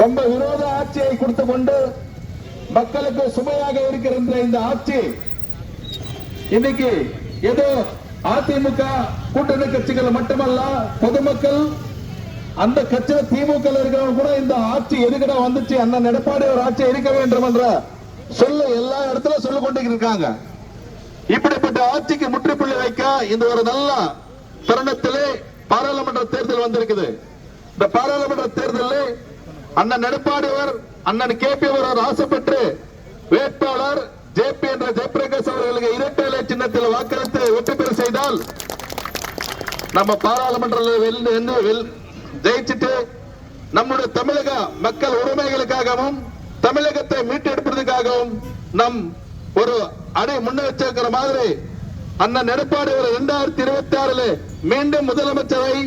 ரொம்ப விரோத ஆட்சியை கொடுத்து கொண்டு மக்களுக்கு சுமையாக இருக்கின்ற இந்த ஆட்சி இன்னைக்கு ஏதோ அதிமுக கூட்டணி கட்சிகள் மட்டுமல்ல பொதுமக்கள் அந்த கட்சியில திமுக இருக்கிறவங்க கூட இந்த ஆட்சி எதுக்கிட வந்துச்சு அண்ணன் எடப்பாடி ஒரு ஆட்சி இருக்க வேண்டும் என்ற சொல்ல எல்லா இடத்துல சொல்லிக் கொண்டு இருக்காங்க. இப்படிப்பட்ட ஆட்சிக்கு முற்றுப்புள்ளி வைக்க இந்த ஒரு நல்ல தருணத்திலே பாராளுமன்ற தேர்தல் வந்திருக்குது. இந்த பாராளுமன்ற தேர்தலில் அண்ணன் எடப்பாடியவர் அண்ணன் கே பி அவர் ஆசைப்பட்டு வேட்பாளர் ஜே பி என்ற ஜெயபிரகாஷ் அவர்களுக்கு இரட்டை இலை சின்னத்தில் வாக்களித்து வெற்றி பெற செய்தால் நம்ம பாராளுமன்றத்தில் வெல் ஜெயிச்சுட்டு நம்முடைய தமிழக மக்கள் உரிமைகளுக்காகவும் தமிழகத்தை மீட்டெடுப்பதற்காகவும் நம் ஒரு அடை முன்னெச்சிருக்கிற மாதிரி அண்ணன் எடப்பாடி ஒரு இரண்டாயிரத்தி இருபத்தி ஆறுல மீண்டும் முதலமைச்சரை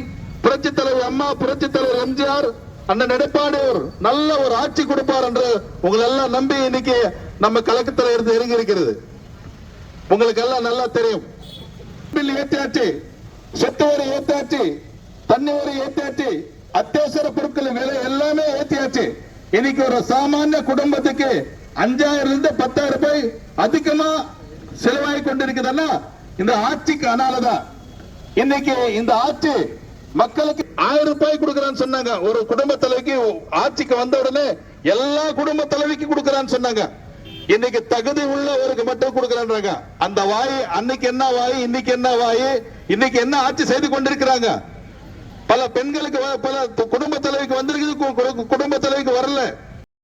புரட்சி தலைவர் அம்மா புரட்சி தலைவர் எம்ஜிஆர் அண்ணன் எடப்பாடி நல்ல ஒரு ஆட்சி கொடுப்பார் என்று உங்களை எல்லாம் நம்பி இன்னைக்கு நம்ம கலக்கத்தில் இருந்து இறங்கி இருக்கிறது உங்களுக்கு எல்லாம் நல்லா தெரியும். பில் ஏற்றியாச்சு சொத்து வரி ஏற்றியாச்சு தண்ணி வரி ஏற்றியாச்சு அத்தியாவசர பொருட்கள் விலை எல்லாமே ஏற்றியாச்சு இன்னைக்கு ஒரு சாமானிய குடும்பத்துக்கு அஞ்சாயிரம் இருந்து பத்தாயிரம் ரூபாய் அதிகமா செலவாகி கொண்டிருக்குதுன்னா இந்த ஆட்சிக்கு அனாலதான். இன்னைக்கு இந்த ஆட்சி மக்களுக்கு ஆயிரம் ரூபாய் கொடுக்கறான்னு சொன்னாங்க. ஒரு குடும்ப தலைவிக்கு ஆட்சிக்கு வந்த உடனே எல்லா குடும்ப தலைவிக்கு கொடுக்கறான்னு சொன்னாங்க. இன்னைக்கு தகுதி உள்ளவருக்கு மட்டும் கொடுக்கறாங்க அந்த வாய் அன்னைக்கு என்ன வாய் இன்னைக்கு என்ன வாய் இன்னைக்கு என்ன ஆட்சி செய்து கொண்டிருக்கிறாங்க? பல பெண்களுக்கு பல குடும்ப தலைவிக்கு வந்திருக்குது. குடும்ப தலைவி